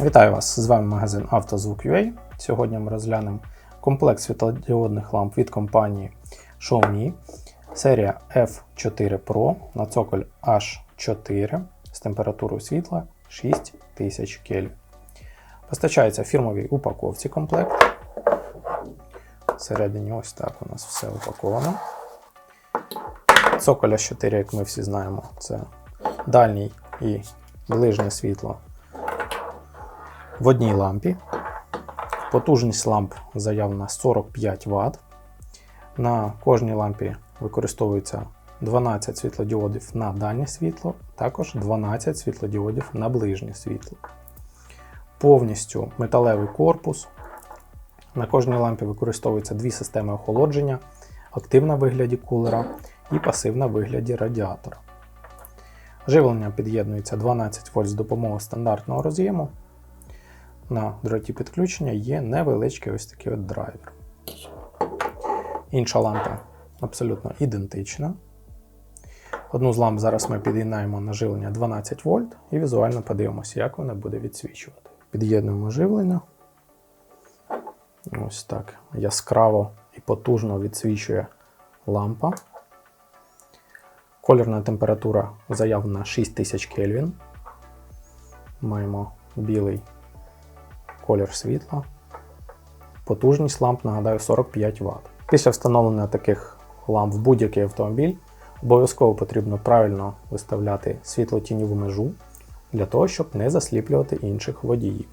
Вітаю вас! З вами магазин «Автозвук.UA». Сьогодні ми розглянемо комплект світлодіодних ламп від компанії Xiaomi, серія F4 Pro на цоколь H4 з температурою світла 6000 Кельвін. Постачається фірмовій упаковці комплект. Всередині ось так у нас все упаковано. Цоколь H4, як ми всі знаємо, це дальній і ближнє світло в одній лампі. Потужність ламп заявлена 45 Вт. На кожній лампі використовується 12 світлодіодів на дальнє світло, також 12 світлодіодів на ближнє світло. Повністю металевий корпус. На кожній лампі використовуються дві системи охолодження: активна в вигляді кулера і пасивна в вигляді радіатора. Живлення під'єднується 12 вольт з допомогою стандартного роз'єму. На дроті підключення є невеличкий ось такий от драйвер. Інша лампа абсолютно ідентична. Одну з ламп зараз ми під'єднаємо на живлення 12 вольт і візуально подивимося, як вона буде відсвічувати. Під'єднуємо живлення. Ось так яскраво і потужно відсвічує лампа. Колірна температура заявлена 6000 Кельвін. Маємо білий колір світла. Потужність ламп, нагадаю, 45 Вт. Після встановлення таких ламп в будь-який автомобіль обов'язково потрібно правильно виставляти світло-тіньову межу для того, щоб не засліплювати інших водіїв.